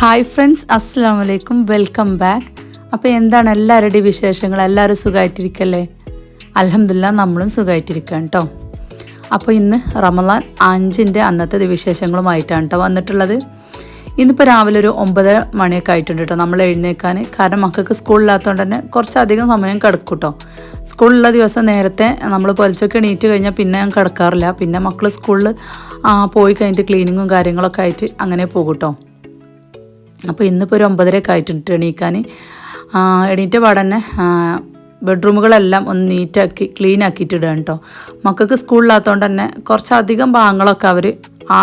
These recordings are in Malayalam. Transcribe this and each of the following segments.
ഹായ് ഫ്രണ്ട്സ് അസ്സാം വലൈക്കും വെൽക്കം ബാക്ക് അപ്പോൾ എന്താണ് എല്ലാവരുടെയും വിശേഷങ്ങൾ? എല്ലാവരും സുഖമായിട്ടിരിക്കല്ലേ അലഹമില്ല നമ്മളും സുഖമായിട്ടിരിക്കുകയാണ് കേട്ടോ അപ്പോൾ ഇന്ന് റമലാൻ അഞ്ചിന്റെ അന്നത്തെ വിശേഷങ്ങളുമായിട്ടാണ് കേട്ടോ വന്നിട്ടുള്ളത്. ഇന്നിപ്പോൾ രാവിലെ ഒരു ഒമ്പതര മണിയൊക്കെ ആയിട്ടുണ്ട് കേട്ടോ നമ്മൾ എഴുന്നേക്കാൻ. കാരണം മക്കൾക്ക് സ്കൂളില്ലാത്തതുകൊണ്ട് തന്നെ കുറച്ചധികം സമയം കിടക്കും കേട്ടോ സ്കൂളുള്ള ദിവസം നേരത്തെ നമ്മൾ പൊലിച്ചൊക്കെ എണീറ്റ് കഴിഞ്ഞാൽ പിന്നെ ഞാൻ കിടക്കാറില്ല. പിന്നെ മക്കൾ സ്കൂളിൽ പോയി കഴിഞ്ഞിട്ട് ക്ലീനിങ്ങും കാര്യങ്ങളൊക്കെ ആയിട്ട് അങ്ങനെ പോകും കേട്ടോ അപ്പോൾ ഇന്നിപ്പോൾ ഒരു ഒമ്പതരയൊക്കെ ആയിട്ടുണ്ട് എണീക്കാൻ എണീറ്റ പാടന്നെ ബെഡ്റൂമുകളെല്ലാം ഒന്ന് നീറ്റാക്കി ക്ലീൻ ആക്കിയിട്ടിടുകയാണ് കേട്ടോ മക്കൾക്ക് സ്കൂളിലാത്തതുകൊണ്ട് തന്നെ കുറച്ചധികം ഭാഗങ്ങളൊക്കെ അവർ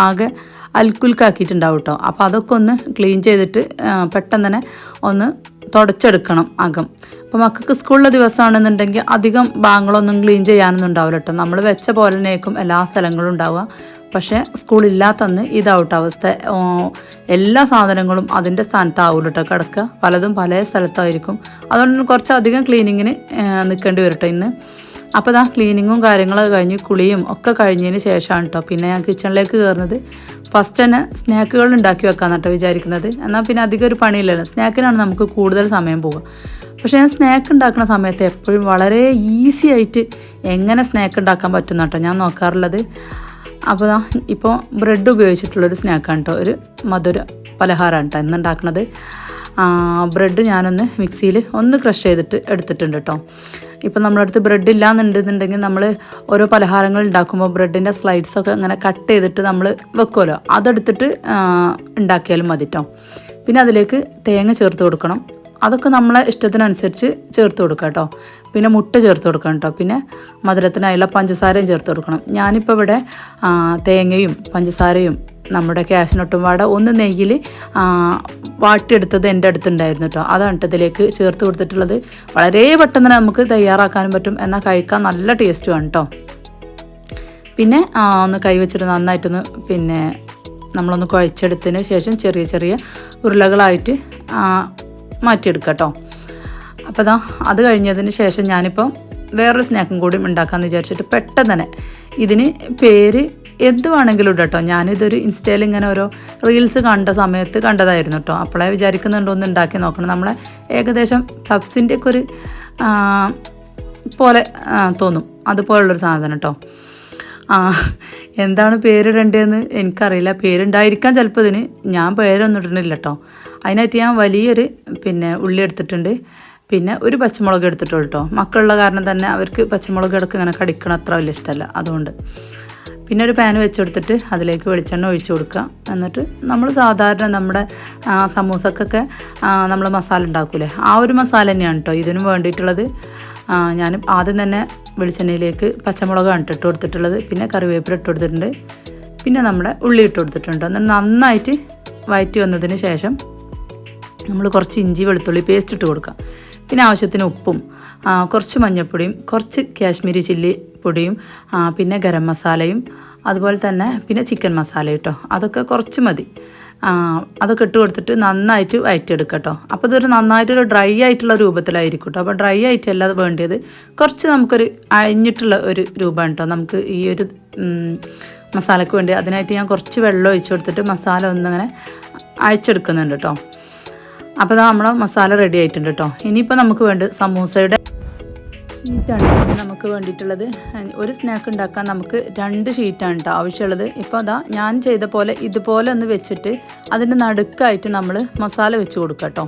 ആകെ അൽക്കുൽക്കാക്കിയിട്ടുണ്ടാവും കേട്ടോ അപ്പോൾ അതൊക്കെ ഒന്ന് ക്ലീൻ ചെയ്തിട്ട് പെട്ടെന്ന് തന്നെ ഒന്ന് തുടച്ചെടുക്കണം അകം. അപ്പോൾ മക്കൾക്ക് സ്കൂളിലെ ദിവസമാണെന്നുണ്ടെങ്കിൽ അധികം ഭാഗങ്ങളൊന്നും ക്ലീൻ ചെയ്യാനൊന്നും ഉണ്ടാവില്ല കേട്ടോ നമ്മൾ വെച്ച പോലെ തന്നെയായിരിക്കും എല്ലാ സ്ഥലങ്ങളും ഉണ്ടാവുക. പക്ഷേ സ്കൂളില്ലാത്തന്ന് ഇതാവട്ടെ അവസ്ഥ. എല്ലാ സാധനങ്ങളും അതിന്റെ സ്ഥാനത്താവില്ല കേട്ടോ കിടക്കുക പലതും പല സ്ഥലത്തായിരിക്കും. അതുകൊണ്ട് കുറച്ചധികം ക്ലീനിങ്ങിന് നിൽക്കേണ്ടി വരട്ടെ ഇന്ന്. അപ്പോൾ ഇതാ ക്ലീനിങ്ങും കാര്യങ്ങളൊക്കെ കഴിഞ്ഞ് കുളിയും ഒക്കെ കഴിഞ്ഞതിന് ശേഷമാണ് കേട്ടോ പിന്നെ ഞാൻ കിച്ചണിലേക്ക് കയറുന്നത്. ഫസ്റ്റ് തന്നെ സ്നാക്കുകൾ ഉണ്ടാക്കി വെക്കാന്ന് കേട്ടോ വിചാരിക്കുന്നത്. എന്നാൽ പിന്നെ അധികം ഒരു പണിയില്ലല്ലോ. സ്നാക്കിനാണ് നമുക്ക് കൂടുതൽ സമയം പോകുക പക്ഷേ ഞാൻ സ്നാക്ക് ഉണ്ടാക്കുന്ന സമയത്ത് എപ്പോഴും വളരെ ഈസി ആയിട്ട് എങ്ങനെ സ്നാക്ക് ഉണ്ടാക്കാൻ പറ്റുന്ന കേട്ടോ ഞാൻ നോക്കാറുള്ളത്. അപ്പോൾ ഇപ്പോൾ ബ്രെഡ് ഉപയോഗിച്ചിട്ടുള്ളൊരു സ്നാക്കാണ് കേട്ടോ ഒരു മധുര പലഹാരമാണ് കേട്ടോ ഇന്ന് ഉണ്ടാക്കുന്നത് ബ്രെഡ് ഞാനൊന്ന് മിക്സിയിൽ ഒന്ന് ക്രഷ് ചെയ്തിട്ട് എടുത്തിട്ടുണ്ട് കേട്ടോ ഇപ്പം നമ്മളടുത്ത് ബ്രെഡ് ഇല്ലാന്നുണ്ടെന്നുണ്ടെങ്കിൽ നമ്മൾ ഓരോ പലഹാരങ്ങൾ ഉണ്ടാക്കുമ്പോൾ ബ്രെഡിന്റെ സ്ലൈഡ്സൊക്കെ അങ്ങനെ കട്ട് ചെയ്തിട്ട് നമ്മൾ വെക്കുമല്ലോ അതെടുത്തിട്ട് ഉണ്ടാക്കിയാലും മതി കേട്ടോ പിന്നെ അതിലേക്ക് തേങ്ങ ചേർത്ത് കൊടുക്കണം. അതൊക്കെ നമ്മളെ ഇഷ്ടത്തിനനുസരിച്ച് ചേർത്ത് കൊടുക്കുക കേട്ടോ. പിന്നെ മുട്ട ചേർത്ത് കൊടുക്കണം കേട്ടോ. പിന്നെ മധുരത്തിനായുള്ള പഞ്ചസാരയും ചേർത്ത് കൊടുക്കണം. ഞാനിപ്പോൾ ഇവിടെ തേങ്ങയും പഞ്ചസാരയും നമ്മുടെ ക്യാഷിനൊട്ടും വാട. ഒന്ന് നെയ്യിൽ വാട്ടിയെടുത്തത് എന്റെ അടുത്തുണ്ടായിരുന്നു കേട്ടോ. അതാണ് ഇതിലേക്ക് ചേർത്ത് കൊടുത്തിട്ടുള്ളത്. വളരെ പെട്ടെന്ന് നമുക്ക് തയ്യാറാക്കാനും പറ്റും. എന്നാൽ കഴിക്കാൻ നല്ല ടേസ്റ്റുമാണ് കേട്ടോ. പിന്നെ ഒന്ന് കൈവച്ചിട്ട് നന്നായിട്ടൊന്ന് പിന്നെ നമ്മളൊന്ന് കുഴച്ചെടുത്തതിന് ശേഷം ചെറിയ ചെറിയ ഉരുളകളായിട്ട് മാറ്റിയെടുക്കുക കേട്ടോ അപ്പോൾ ദാ അത് കഴിഞ്ഞതിന് ശേഷം ഞാനിപ്പം വേറൊരു സ്നാക്കും കൂടി ഉണ്ടാക്കാമെന്ന് വിചാരിച്ചിട്ട് പെട്ടെന്ന് തന്നെ ഇതിന് പേര് എന്ത് വേണമെങ്കിലും കേട്ടോ ഞാനിതൊരു ഇൻസ്റ്റയിൽ ഇങ്ങനെ ഓരോ റീൽസ് കണ്ട സമയത്ത് കണ്ടതായിരുന്നു കേട്ടോ. അപ്പോളെ വിചാരിക്കുന്നുണ്ടോ ഒന്ന് ഉണ്ടാക്കി നോക്കണം. നമ്മളെ ഏകദേശം പബ്സിന്റെ ഒരു പോലെ തോന്നും. അതുപോലുള്ളൊരു സാധനം കേട്ടോ. ആ എന്താണ് പേരിടേണ്ടതെന്ന് എനിക്കറിയില്ല. പേരുണ്ടായിരിക്കാൻ ചിലപ്പോൾ ഇതിന്. ഞാൻ പേരൊന്നും ഇട്ടിട്ടില്ല കേട്ടോ അതിനായിട്ട് ഞാൻ വലിയൊരു പിന്നെ ഉള്ളി എടുത്തിട്ടുണ്ട്. പിന്നെ ഒരു പച്ചമുളക് എടുത്തിട്ടുള്ളൂ കേട്ടോ മക്കളുള്ള കാരണം തന്നെ അവർക്ക് പച്ചമുളക് ഇടയ്ക്ക് ഇങ്ങനെ കടിക്കണം അത്ര വലിയ ഇഷ്ടമല്ല. അതുകൊണ്ട് പിന്നെ ഒരു പാൻ വെച്ചെടുത്തിട്ട് അതിലേക്ക് വെളിച്ചെണ്ണ ഒഴിച്ചു കൊടുക്കുക. എന്നിട്ട് നമ്മൾ സാധാരണ നമ്മുടെ സമൂസക്കൊക്കെ നമ്മൾ മസാല ഉണ്ടാക്കൂലേ. ആ ഒരു മസാല തന്നെയാണ് കേട്ടോ ഇതിനും വേണ്ടിയിട്ടുള്ളത്. ഞാൻ ആദ്യം തന്നെ വെളിച്ചെണ്ണയിലേക്ക് പച്ചമുളകാണ് ഇട്ട് കൊടുത്തിട്ടുള്ളത്. പിന്നെ കറിവേപ്പില ഇട്ട് കൊടുത്തിട്ടുണ്ട്. പിന്നെ നമ്മുടെ ഉള്ളി ഇട്ട് കൊടുത്തിട്ടുണ്ട്. എന്നിട്ട് നന്നായിട്ട് വയറ്റി വന്നതിന് ശേഷം നമ്മൾ കുറച്ച് ഇഞ്ചി വെളുത്തുള്ളി പേസ്റ്റ് ഇട്ട് കൊടുക്കാം പിന്നെ ആവശ്യത്തിന് ഉപ്പും കുറച്ച് മഞ്ഞൾപ്പൊടിയും കുറച്ച് കാശ്മീരി ചില്ലി പൊടിയും പിന്നെ ഗരം മസാലയും അതുപോലെ തന്നെ പിന്നെ ചിക്കൻ മസാല കേട്ടോ അതൊക്കെ കുറച്ച് മതി. അതൊക്കെ ഇട്ട് കൊടുത്തിട്ട് നന്നായിട്ട് വഴറ്റിയെടുക്കുക കേട്ടോ അപ്പോൾ ഇതൊരു നന്നായിട്ടൊരു ഡ്രൈ ആയിട്ടുള്ള രൂപത്തിലായിരിക്കും കേട്ടോ. അപ്പോൾ ഡ്രൈ ആയിട്ടല്ല അത് വേണ്ടിയത് കുറച്ച് നമുക്കൊരു അഴിഞ്ഞിട്ടുള്ള ഒരു രൂപമാണ് കേട്ടോ. നമുക്ക് ഈ ഒരു മസാലയ്ക്ക് വേണ്ടി അതിനായിട്ട് ഞാൻ കുറച്ച് വെള്ളം ഒഴിച്ചു കൊടുത്തിട്ട് മസാല ഒന്നിങ്ങനെ അയച്ചെടുക്കുന്നുണ്ട് കേട്ടോ. അപ്പോൾ ദാ നമ്മളെ മസാല റെഡി ആയിട്ടുണ്ട് കേട്ടോ. ഇനിയിപ്പോൾ നമുക്ക് വേണ്ട സമൂസയുടെ ഷീറ്റാണ് നമുക്ക് വേണ്ടിയിട്ടുള്ളത്. ഒരു സ്നാക്ക് ഉണ്ടാക്കാൻ നമുക്ക് രണ്ട് ഷീറ്റാണ് കേട്ടോ ആവശ്യമുള്ളത്. ഇപ്പോൾ അതാ ഞാൻ ചെയ്ത പോലെ ഇതുപോലെ ഒന്ന് വെച്ചിട്ട് അതിന്റെ നടുക്കായിട്ട് നമ്മൾ മസാല വെച്ച് കൊടുക്കുക കേട്ടോ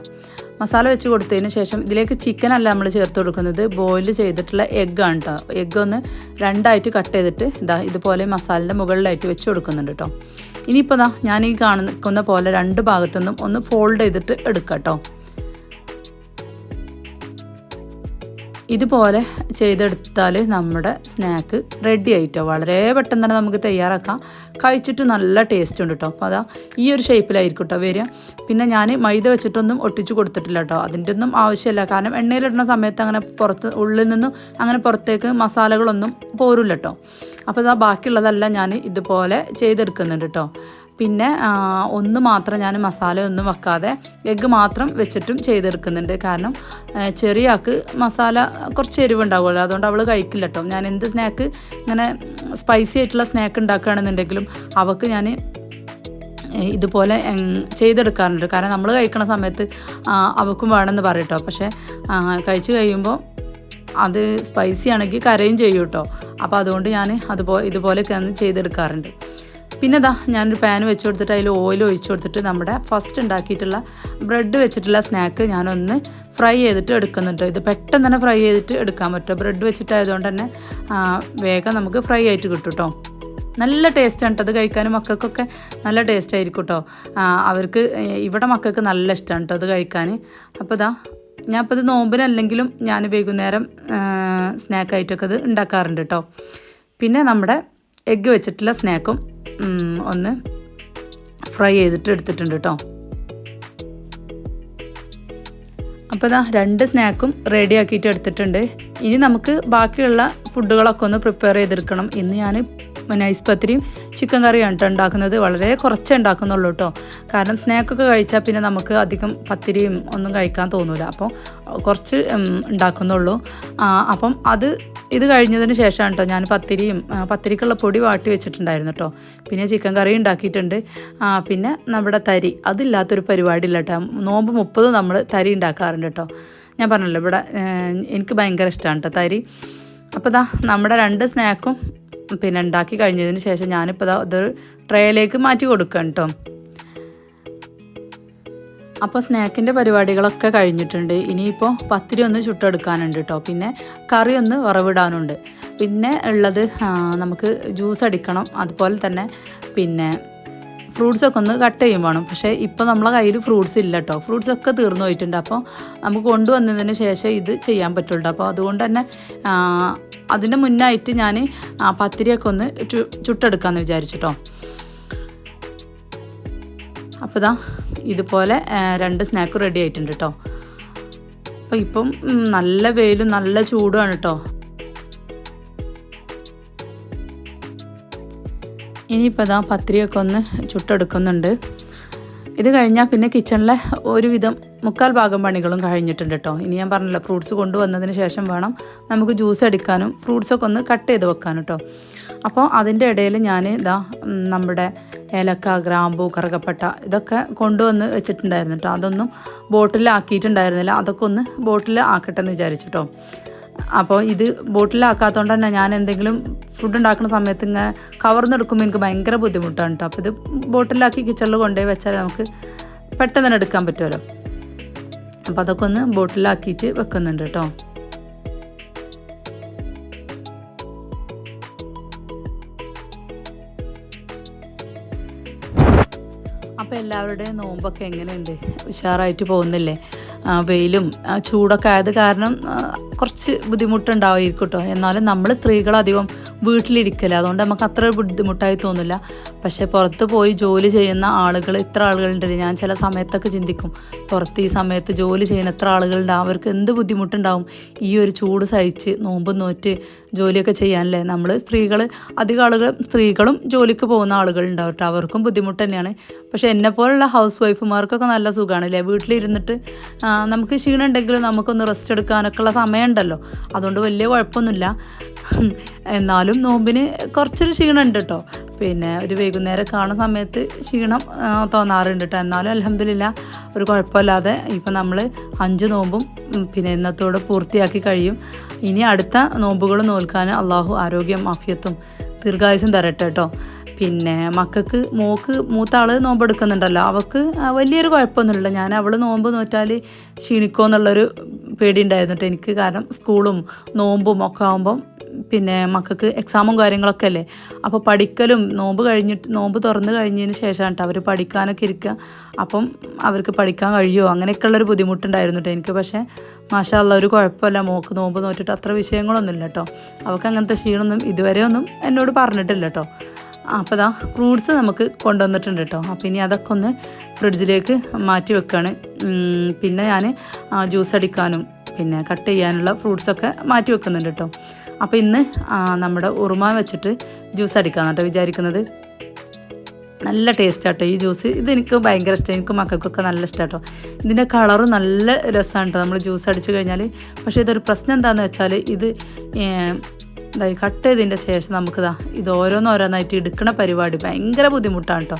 മസാല വെച്ച് കൊടുത്തതിന് ശേഷം ഇതിലേക്ക് ചിക്കനല്ല നമ്മൾ ചേർത്ത് കൊടുക്കുന്നത്. ബോയിൽ ചെയ്തിട്ടുള്ള എഗ്ഗാണ് കേട്ടോ എഗ്ഗ് ഒന്ന് രണ്ടായിട്ട് കട്ട് ചെയ്തിട്ട് ഇതാ ഇതുപോലെ മസാലിന്റെ മുകളിലായിട്ട് വെച്ച് കൊടുക്കുന്നുണ്ട് കേട്ടോ ഇനിയിപ്പോൾ ദാ ഞാൻ ഈ കാണുന്ന പോലെ രണ്ട് ഭാഗത്തുനിന്നും ഒന്ന് ഫോൾഡ് ചെയ്തിട്ട് എടുക്കാം കേട്ടോ ഇതുപോലെ ചെയ്തെടുത്താൽ നമ്മുടെ സ്നാക്ക് റെഡി ആയിട്ടോ? വളരെ പെട്ടെന്ന് തന്നെ നമുക്ക് തയ്യാറാക്കാം. കഴിച്ചിട്ട് നല്ല ടേസ്റ്റ് ഉണ്ട് കേട്ടോ അപ്പോൾ അതാ ഈ ഒരു ഷേപ്പിലായിരിക്കും കേട്ടോ വരിക. പിന്നെ ഞാൻ മൈദ വെച്ചിട്ടൊന്നും ഒട്ടിച്ച് കൊടുത്തിട്ടില്ല കേട്ടോ അതിന്റെ ഒന്നും ആവശ്യമില്ല. കാരണം എണ്ണയിലിടുന്ന സമയത്ത് അങ്ങനെ പുറത്ത് ഉള്ളിൽ നിന്നും അങ്ങനെ പുറത്തേക്ക് മസാലകളൊന്നും പോരില്ല കേട്ടോ അപ്പോൾ ഇതാ ബാക്കിയുള്ളതെല്ലാം ഞാൻ ഇതുപോലെ ചെയ്തെടുക്കുന്നുണ്ട് കേട്ടോ പിന്നെ ഒന്ന് മാത്രം ഞാൻ മസാല ഒന്നും വെക്കാതെ എഗ്ഗ് മാത്രം വെച്ചിട്ടും ചെയ്തെടുക്കുന്നുണ്ട്. കാരണം ചെറിയ ആൾക്ക് മസാല കുറച്ച് എരിവുണ്ടാവുമല്ലോ. അതുകൊണ്ട് അവൾ കഴിക്കില്ല കേട്ടോ ഞാൻ എന്ത് സ്നാക്ക് ഇങ്ങനെ സ്പൈസി ആയിട്ടുള്ള സ്നാക്ക് ഉണ്ടാക്കുകയാണെന്നുണ്ടെങ്കിലും അവൾക്ക് ഞാൻ ഇതുപോലെ ചെയ്തെടുക്കാറുണ്ട്. കാരണം നമ്മൾ കഴിക്കണ സമയത്ത് അവക്കും വേണമെന്ന് പറയട്ടോ പക്ഷേ കഴിച്ചു കഴിയുമ്പോൾ അത് സ്പൈസി ആണെങ്കിൽ കരയും ചെയ്യും കേട്ടോ അപ്പോൾ അതുകൊണ്ട് ഞാൻ അതുപോലെ ഇതുപോലെയൊക്കെ ചെയ്തെടുക്കാറുണ്ട്. പിന്നെ ഇതാ ഞാനൊരു പാൻ വെച്ച് കൊടുത്തിട്ട് അതിൽ ഓയിൽ ഒഴിച്ച് കൊടുത്തിട്ട് നമ്മുടെ ഫസ്റ്റ് ഉണ്ടാക്കിയിട്ടുള്ള ബ്രെഡ് വെച്ചിട്ടുള്ള സ്നാക്ക് ഞാനൊന്ന് ഫ്രൈ ചെയ്തിട്ട് എടുക്കുന്നുണ്ട്. ഇത് പെട്ടെന്ന് തന്നെ ഫ്രൈ ചെയ്തിട്ട് എടുക്കാൻ പറ്റും. ബ്രെഡ് വെച്ചിട്ടായതുകൊണ്ട് തന്നെ വേഗം നമുക്ക് ഫ്രൈ ആയിട്ട് കിട്ടും കേട്ടോ നല്ല ടേസ്റ്റാണ് കേട്ടോ അത് കഴിക്കാൻ മക്കൾക്കൊക്കെ നല്ല ടേസ്റ്റ് ആയിരിക്കും കേട്ടോ അവർക്ക് ഇവിടെ മക്കൾക്ക് നല്ല ഇഷ്ടമാണ് കേട്ടോ അത് കഴിക്കാൻ അപ്പോൾ ഇതാ ഞാൻ ഇപ്പോൾ ഇത് നോമ്പിനല്ലെങ്കിലും ഞാൻ വൈകുന്നേരം സ്നാക്കായിട്ടൊക്കെ ഇത് ഉണ്ടാക്കാറുണ്ട് കേട്ടോ പിന്നെ നമ്മുടെ എഗ്ഗ് വെച്ചിട്ടുള്ള സ്നാക്കും ഒന്ന് ഫ്രൈ ചെയ്തിട്ട് എടുത്തിട്ടുണ്ട് കേട്ടോ അപ്പോൾ ഇതാ രണ്ട് സ്നാക്കും റെഡി ആക്കിയിട്ട് എടുത്തിട്ടുണ്ട്. ഇനി നമുക്ക് ബാക്കിയുള്ള ഫുഡുകളൊക്കെ ഒന്ന് പ്രിപ്പയർ ചെയ്തെടുക്കണം. ഇന്ന് ഞാൻ നൈസ് പത്തിരിയും ചിക്കൻ കറിയാണ് കേട്ടോ ഉണ്ടാക്കുന്നത്. വളരെ കുറച്ചേ ഉണ്ടാക്കുന്നുള്ളൂ കേട്ടോ കാരണം സ്നാക്കൊക്കെ കഴിച്ചാൽ പിന്നെ നമുക്ക് അധികം പത്തിരിയും ഒന്നും കഴിക്കാൻ തോന്നില്ല അപ്പോൾ കുറച്ച് ഉണ്ടാക്കുന്നുള്ളൂ. അപ്പം അത് ഇത് കഴിഞ്ഞതിന് ശേഷമാണ് കേട്ടോ ഞാൻ പത്തിരിയും പത്തിരിക്കുള്ള പൊടി വാട്ടി വെച്ചിട്ടുണ്ടായിരുന്നു കേട്ടോ പിന്നെ ചിക്കൻ കറി ഉണ്ടാക്കിയിട്ടുണ്ട്. പിന്നെ നമ്മുടെ തരി. അതില്ലാത്തൊരു പരിപാടി ഇല്ല കേട്ടോ നോമ്പ് മുപ്പത് നമ്മൾ തരി ഉണ്ടാക്കാറുണ്ട് കേട്ടോ ഞാൻ പറഞ്ഞല്ലോ ഇവിടെ എനിക്ക് ഭയങ്കര ഇഷ്ടമാണ് കേട്ടോ തരി. അപ്പോൾ ദാ നമ്മുടെ രണ്ട് സ്നാക്കും പിന്നെ ഉണ്ടാക്കി കഴിഞ്ഞതിന് ശേഷം ഞാനിപ്പോൾ ഇതൊരു ട്രേയിലേക്ക് മാറ്റി കൊടുക്കാം കേട്ടോ അപ്പോൾ സ്നാക്കിന്റെ പരിപാടികളൊക്കെ കഴിഞ്ഞിട്ടുണ്ട്. ഇനിയിപ്പോൾ പത്തിരി ഒന്ന് ചുട്ടെടുക്കാനുണ്ട് കേട്ടോ പിന്നെ കറി ഒന്ന് വറവിടാനുണ്ട്. പിന്നെ ഉള്ളത് നമുക്ക് ജ്യൂസ് അടിക്കണം. അതുപോലെ തന്നെ പിന്നെ ഫ്രൂട്ട്സൊക്കെ ഒന്ന് കട്ട് ചെയ്യും വേണം. പക്ഷേ ഇപ്പോൾ നമ്മളെ കയ്യിൽ ഫ്രൂട്ട്സ് ഇല്ല കേട്ടോ ഫ്രൂട്ട്സ് ഒക്കെ തീർന്നു പോയിട്ടുണ്ട്. അപ്പോൾ നമുക്ക് കൊണ്ടുവന്നതിന് ശേഷം ഇത് ചെയ്യാൻ പറ്റുള്ളൂ അപ്പോൾ അതുകൊണ്ട് തന്നെ അതിന്റെ മുന്നായിട്ട് ഞാൻ പത്തിരിയൊക്കെ ഒന്ന് ചു ചുട്ടെടുക്കാമെന്ന് വിചാരിച്ചിട്ടോ അപ്പോൾ ഇതാ ഇതുപോലെ രണ്ട് സ്നാക്ക് റെഡി ആയിട്ടുണ്ട് കേട്ടോ അപ്പോൾ ഇപ്പം നല്ല വെയിലും നല്ല ചൂടുമാണ് കേട്ടോ ഇനിയിപ്പോൾ ഇതാ പത്തിരിയൊക്കെ ഒന്ന് ചുട്ടെടുക്കുന്നുണ്ട്. ഇത് കഴിഞ്ഞാൽ പിന്നെ കിച്ചണിലെ ഒരുവിധം മുക്കാൽ ഭാഗം പണികളും കഴിഞ്ഞിട്ടുണ്ട് കേട്ടോ ഇനി ഞാൻ പറഞ്ഞില്ല ഫ്രൂട്ട്സ് കൊണ്ടുവന്നതിന് ശേഷം വേണം നമുക്ക് ജ്യൂസ് അടിക്കാനും ഫ്രൂട്ട്സൊക്കെ ഒന്ന് കട്ട് ചെയ്ത് വെക്കാനും കേട്ടോ അപ്പോൾ അതിന്റെ ഇടയിൽ ഞാൻ ഇതാ നമ്മുടെ ഏലക്ക ഗ്രാമ്പു കറുകപ്പട്ട ഇതൊക്കെ കൊണ്ടുവന്ന് വെച്ചിട്ടുണ്ടായിരുന്നു കേട്ടോ. അതൊന്നും ബോട്ടിലാക്കിയിട്ടുണ്ടായിരുന്നില്ല. അതൊക്കെ ഒന്ന് ബോട്ടിൽ ആക്കട്ടെ എന്ന് വിചാരിച്ചിട്ടോ. അപ്പോൾ ഇത് ബോട്ടിലാക്കാത്തതുകൊണ്ട് തന്നെ ഞാൻ എന്തെങ്കിലും ഫുഡ് ഉണ്ടാക്കുന്ന സമയത്ത് ഇങ്ങനെ കവർന്നെടുക്കുമ്പോൾ എനിക്ക് ഭയങ്കര ബുദ്ധിമുട്ടാണ് കേട്ടോ. അപ്പോൾ ഇത് ബോട്ടിലാക്കി കിച്ചണിൽ കൊണ്ടുപോയി വെച്ചാൽ നമുക്ക് പെട്ടെന്ന് തന്നെ എടുക്കാൻ പറ്റുമല്ലോ. അപ്പോൾ അതൊക്കെ ഒന്ന് ബോട്ടിലാക്കിയിട്ട് വെക്കുന്നുണ്ട് കേട്ടോ. അപ്പോൾ എല്ലാവരുടെയും നോമ്പൊക്കെ എങ്ങനെയുണ്ട്? ഉഷാറായിട്ട് പോകുന്നില്ലേ? വെയിലും ചൂടൊക്കെ ആയത് കാരണം കുറച്ച് ബുദ്ധിമുട്ടുണ്ടാവുമായിരിക്കും കേട്ടോ എന്നാലും നമ്മൾ സ്ത്രീകളധികം വീട്ടിലിരിക്കൽ. അതുകൊണ്ട് നമുക്ക് അത്ര ബുദ്ധിമുട്ടായി തോന്നില്ല. പക്ഷേ പുറത്ത് പോയി ജോലി ചെയ്യുന്ന ആളുകൾ ഇത്ര ആളുകളുണ്ട് ഞാൻ ചില സമയത്തൊക്കെ ചിന്തിക്കും പുറത്ത് ഈ സമയത്ത് ജോലി ചെയ്യുന്ന എത്ര ആളുകളുണ്ടാവും അവർക്ക് എന്ത് ബുദ്ധിമുട്ടുണ്ടാവും? ഈ ഒരു ചൂട് സഹിച്ച് നോമ്പ് നോറ്റ് ജോലിയൊക്കെ ചെയ്യാനല്ലേ? നമ്മൾ സ്ത്രീകൾ അധികം ആളുകൾ സ്ത്രീകളും ജോലിക്ക് പോകുന്ന ആളുകളുണ്ടാവും കേട്ടോ അവർക്കും ബുദ്ധിമുട്ട് തന്നെയാണ്. പക്ഷേ എന്നെ പോലുള്ള ഹൗസ് വൈഫുമാർക്കൊക്കെ നല്ല സുഖമാണ് അല്ലേ വീട്ടിലിരുന്നിട്ട് നമുക്ക് ക്ഷീണം ഉണ്ടെങ്കിലും നമുക്കൊന്ന് റെസ്റ്റ് എടുക്കാനൊക്കെയുള്ള സമയമുണ്ടല്ലോ. അതുകൊണ്ട് വലിയ കുഴപ്പമൊന്നുമില്ല. എന്നാലും നോമ്പിന് കുറച്ചൊരു ക്ഷീണം ഉണ്ട് കേട്ടോ പിന്നെ ഒരു വൈകുന്നേരം കാണുന്ന സമയത്ത് ക്ഷീണം തോന്നാറുണ്ട് കേട്ടോ എന്നാലും അലഹമില്ല ഒരു കുഴപ്പമില്ലാതെ ഇപ്പം നമ്മൾ അഞ്ച് നോമ്പും പിന്നെ ഇന്നത്തോടെ പൂർത്തിയാക്കി കഴിയും. ഇനി അടുത്ത നോമ്പുകൾ നോൽക്കാൻ അള്ളാഹു ആരോഗ്യം ആഫിയത്തും ദീർഘായുസും തരട്ടെ കേട്ടോ പിന്നെ മക്കൾക്ക് മോക്ക് മൂത്ത ആൾ നോമ്പെടുക്കുന്നുണ്ടല്ലോ അവൾക്ക് വലിയൊരു കുഴപ്പമൊന്നുമില്ല ഞാൻ അവൾ നോമ്പ് നോറ്റാൽ ക്ഷീണിക്കുമോ എന്നുള്ളൊരു പേടി ഉണ്ടായിരുന്നു എനിക്ക്. കാരണം സ്കൂളും നോമ്പും ഒക്കെ ആകുമ്പം പിന്നെ മക്കൾക്ക് എക്സാമും കാര്യങ്ങളൊക്കെ അല്ലേ? അപ്പോൾ പഠിക്കലും നോമ്പ് കഴിഞ്ഞിട്ട് നോമ്പ് തുറന്ന് കഴിഞ്ഞതിന് ശേഷമാണ് കേട്ടോ അവർ പഠിക്കാനൊക്കെ ഇരിക്കുക അപ്പം അവർക്ക് പഠിക്കാൻ കഴിയുമോ അങ്ങനെയൊക്കെയുള്ളൊരു ബുദ്ധിമുട്ടുണ്ടായിരുന്നു കേട്ടോ എനിക്ക്. പക്ഷേ മാഷാല്ല ഒരു കുഴപ്പമില്ല. മോക്ക് നോമ്പ് നോറ്റിട്ട് അത്ര വിഷയങ്ങളൊന്നുമില്ല കേട്ടോ അവൾക്ക് അങ്ങനത്തെ ക്ഷീണമൊന്നും ഇതുവരെ ഒന്നും എന്നോട് പറഞ്ഞിട്ടില്ല കേട്ടോ അപ്പോൾ ദാ ഫ്രൂട്ട്സ് നമുക്ക് കൊണ്ടുവന്നിട്ടുണ്ട് കേട്ടോ അപ്പോൾ ഇനി അതൊക്കെ ഒന്ന് ഫ്രിഡ്ജിലേക്ക് മാറ്റി വെക്കുകയാണ് പിന്നെ ഞാൻ ജ്യൂസ് അടിക്കാനും പിന്നെ കട്ട് ചെയ്യാനുള്ള ഫ്രൂട്ട്സൊക്കെ മാറ്റി വെക്കുന്നുണ്ട് കേട്ടോ അപ്പോൾ ഇന്ന് നമ്മുടെ ഉറുമ വെച്ചിട്ട് ജ്യൂസ് അടിക്കാമെന്ന് കേട്ടോ വിചാരിക്കുന്നത്. നല്ല ടേസ്റ്റ് ആട്ടോ ഈ ജ്യൂസ് ഇതെനിക്ക് ഭയങ്കര ഇഷ്ടം. എനിക്ക് മക്കൾക്കൊക്കെ നല്ല ഇഷ്ടം കേട്ടോ ഇതിന്റെ കളറ് നല്ല രസമാണ് കേട്ടോ നമ്മൾ ജ്യൂസ് അടിച്ചു കഴിഞ്ഞാൽ പക്ഷേ ഇതൊരു പ്രശ്നം എന്താണെന്ന് വെച്ചാൽ ഇത് കട്ട് ചെയ്തതിന്റെ ശേഷം നമുക്കിതാ ഇത് ഓരോന്നോരോന്നായിട്ട് എടുക്കണ പരിപാടി ഭയങ്കര ബുദ്ധിമുട്ടാണ് കേട്ടോ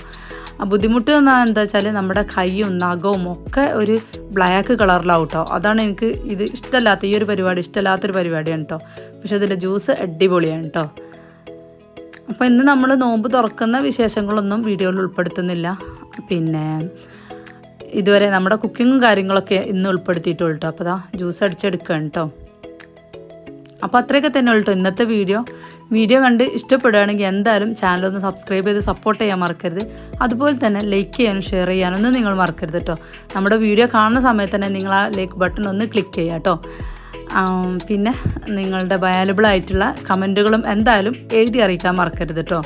ബുദ്ധിമുട്ട് എന്നാൽ എന്താ വെച്ചാൽ നമ്മുടെ കൈയും നഖവും ഒക്കെ ഒരു ബ്ലാക്ക് കളറിലാവും കേട്ടോ അതാണ് എനിക്ക് ഇത് ഇഷ്ടമല്ലാത്ത ഈ ഒരു പരിപാടി ഇഷ്ടമല്ലാത്തൊരു പരിപാടിയാണ് കേട്ടോ പക്ഷെ അതിന്റെ ജ്യൂസ് അടിപൊളിയാണ് കേട്ടോ അപ്പോൾ ഇന്ന് നമ്മൾ നോമ്പ് തുറക്കുന്ന വിശേഷങ്ങളൊന്നും വീഡിയോയിൽ ഉൾപ്പെടുത്തുന്നില്ല. പിന്നെ ഇതുവരെ നമ്മുടെ കുക്കിങ്ങും കാര്യങ്ങളൊക്കെ ഇന്ന് ഉൾപ്പെടുത്തിയിട്ടുള്ളൂ കേട്ടോ അപ്പോൾ അതാ ജ്യൂസ് അടിച്ചെടുക്കുകയാണ് കേട്ടോ അപ്പോൾ അത്രയൊക്കെ തന്നെ ഉള്ളൂ ഇന്നത്തെ വീഡിയോ. വീഡിയോ കണ്ട് ഇഷ്ടപ്പെടുകയാണെങ്കിൽ എന്തായാലും ചാനൽ ഒന്ന് സബ്സ്ക്രൈബ് ചെയ്ത് സപ്പോർട്ട് ചെയ്യാൻ മറക്കരുത്. അതുപോലെ തന്നെ ലൈക്ക് ചെയ്യാനും ഷെയർ ചെയ്യാനൊന്നും നിങ്ങൾ മറക്കരുത് കേട്ടോ നമ്മുടെ വീഡിയോ കാണുന്ന സമയത്ത് തന്നെ നിങ്ങൾ ആ ലൈക്ക് ബട്ടൺ ഒന്ന് ക്ലിക്ക് ചെയ്യുക കേട്ടോ പിന്നെ നിങ്ങളുടെ വയലബിൾ ആയിട്ടുള്ള കമന്റുകളും എന്തായാലും എഴുതി അറിയിക്കാൻ മറക്കരുത് കേട്ടോ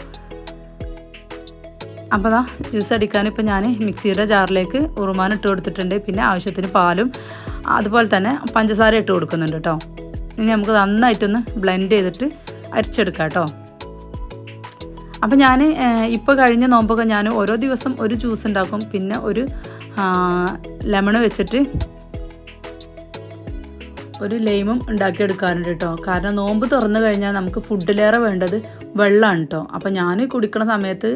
അപ്പോൾ ദാ ജ്യൂസ് അടിക്കാൻ ഇപ്പോൾ ഞാൻ മിക്സിയുടെ ജാറിലേക്ക് ഉറുമാൻ ഇട്ട് കൊടുത്തിട്ടുണ്ട്. പിന്നെ ആവശ്യത്തിന് പാലും അതുപോലെ തന്നെ പഞ്ചസാര ഇട്ട് കൊടുക്കുന്നുണ്ട് കേട്ടോ ഇനി നമുക്ക് നന്നായിട്ടൊന്ന് ബ്ലെൻഡ് ചെയ്തിട്ട് അരിച്ചെടുക്കാം കേട്ടോ. അപ്പോൾ ഞാൻ ഇപ്പോൾ കഴിഞ്ഞ നോമ്പൊക്കെ ഞാൻ ഓരോ ദിവസം ഒരു ജ്യൂസ് ഉണ്ടാക്കും. പിന്നെ ഒരു ലെമൺ വെച്ചിട്ട് ഒരു ലൈമും ഉണ്ടാക്കിയെടുക്കാറുണ്ട് കേട്ടോ. കാരണം നോമ്പ് തുറന്നു കഴിഞ്ഞാൽ നമുക്ക് ഫുഡിലേറെ വേണ്ടത് വെള്ളമാണ് കേട്ടോ. അപ്പോൾ ഞാൻ കുടിക്കുന്ന സമയത്ത്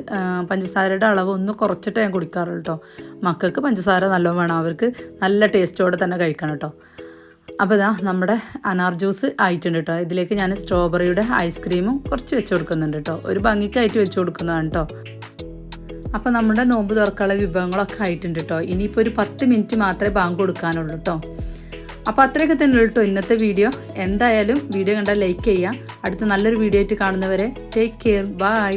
പഞ്ചസാരയുടെ അളവ് ഒന്ന് കുറച്ചിട്ട് ഞാൻ കുടിക്കാറുള്ളൂ കേട്ടോ. മക്കൾക്ക് പഞ്ചസാര നല്ലോണം വേണം. അവർക്ക് നല്ല ടേസ്റ്റോടെ തന്നെ കഴിക്കണം കേട്ടോ. അപ്പോൾ ഇതാ നമ്മുടെ അനാർ ജ്യൂസ് ആയിട്ടുണ്ട് കേട്ടോ ഇതിലേക്ക് ഞാൻ സ്ട്രോബെറിയുടെ ഐസ്ക്രീമും കുറച്ച് വെച്ച് കൊടുക്കുന്നുണ്ട് കേട്ടോ ഒരു ഭംഗിക്കായിട്ട് വെച്ച് കൊടുക്കുന്നതാണ് കേട്ടോ അപ്പോൾ നമ്മുടെ നോമ്പ് തുറക്കാനുള്ള വിഭവങ്ങളൊക്കെ ആയിട്ടുണ്ട് കേട്ടോ ഇനിയിപ്പോൾ ഒരു പത്ത് മിനിറ്റ് മാത്രമേ ബാങ്ക് കൊടുക്കാനുള്ളൂ കേട്ടോ അപ്പോൾ അത്രയൊക്കെ തന്നെ കേട്ടോ ഇന്നത്തെ വീഡിയോ. എന്തായാലും വീഡിയോ കണ്ടാൽ ലൈക്ക് ചെയ്യുക. അടുത്ത നല്ലൊരു വീഡിയോ ആയിട്ട് കാണുന്നവരെ ടേക്ക് കെയർ ബൈ